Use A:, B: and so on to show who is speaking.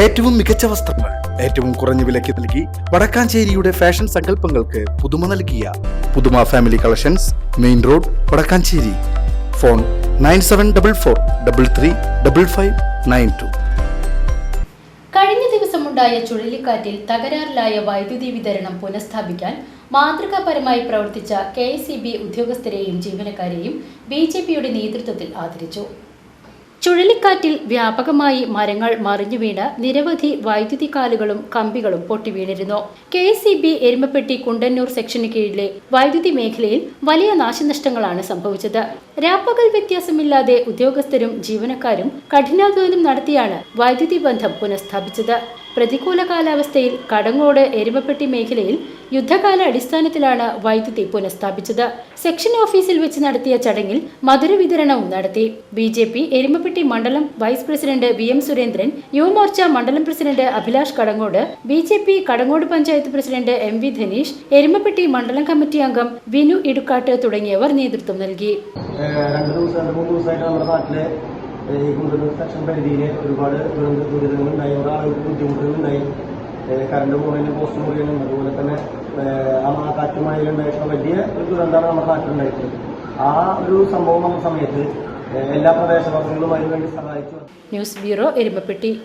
A: ഏറ്റവും മികച്ച വസ്ത്രങ്ങൾ ഏറ്റവും കുറഞ്ഞ വിലയ്ക്ക് നൽകി വടക്കാഞ്ചേരിയുടെ ഫാഷൻ സങ്കല്പങ്ങൾക്ക് പുതുമ നൽകിയ പുതുമ family collections main road Vadakkanchery. Phone nine seven double four double three double five nine two.
B: കഴിഞ്ഞ ദിവസമുണ്ടായ ചുഴലിക്കാറ്റിൽ തകരാറിലായ വൈദ്യുതി വിതരണം പുനഃസ്ഥാപിക്കാൻ മാതൃകാപരമായി പ്രവർത്തിച്ച കെ ഉദ്യോഗസ്ഥരെയും ജീവനക്കാരെയും ബി നേതൃത്വത്തിൽ ആദരിച്ചു. ചുഴലിക്കാറ്റിൽ വ്യാപകമായി മരങ്ങൾ മറിഞ്ഞു വീണ് നിരവധി വൈദ്യുതി കാലുകളും കമ്പികളും പൊട്ടിവീണിരുന്നു K S E B Erumappetty Kundannur സെക്ഷന് കീഴിലെ വൈദ്യുതി മേഖലയിൽ വലിയ നാശനഷ്ടങ്ങളാണ് സംഭവിച്ചത്. രാപ്പകൽ വ്യത്യാസമില്ലാതെ ഉദ്യോഗസ്ഥരും ജീവനക്കാരും കഠിനാധ്വാനം നടത്തിയാണ് വൈദ്യുതി ബന്ധം പുനഃസ്ഥാപിച്ചത്. പ്രതികൂല കാലാവസ്ഥയിൽ കടങ്ങോട് എരുമപ്പെട്ടി മേഖലയിൽ യുദ്ധകാല അടിസ്ഥാനത്തിലാണ് വൈദ്യുതി പുനഃസ്ഥാപിച്ചത്. സെക്ഷൻ ഓഫീസിൽ വെച്ച് നടത്തിയ ചടങ്ങിൽ മധുര വിതരണവും നടത്തി. ബി ജെ പി എരുമപ്പെട്ടി മണ്ഡലം vice president V M Surendran Yuvamorcha മണ്ഡലം president Abhilash Kadangode B J P Kadangode panchayat president M V Dhaneesh Erumappetty മണ്ഡലം കമ്മിറ്റി അംഗം വിനു ഇടുക്കാട്ട് തുടങ്ങിയവർ നേതൃത്വം നൽകി.
C: രണ്ട് മൂന്ന് നാട്ടിലെ ഈ കുണ്ടന്നൂർ സെക്ഷൻ പരിധിയിൽ ഒരുപാട് ദുരന്ത ദുരിതങ്ങളുണ്ടായി. ഓരോ ആളുകൾക്ക് ബുദ്ധിമുട്ടുകളുണ്ടായി. കറണ്ട് പോകുന്നതിന് പോസ്റ്റ് മുറിയാനും അതുപോലെ തന്നെ ആ മാ- കാറ്റും മഴയിലുണ്ടായിട്ടുള്ള വലിയ ഒരു ദുരന്തമാണ് നമ്മുടെ നാട്ടിലുണ്ടായിട്ടുള്ളത് ആ ഒരു സംഭവം സമയത്ത് എല്ലാ പ്രദേശവാസികളും അതിനുവേണ്ടി സഹായിച്ചു.
B: News bureau Erumappetty.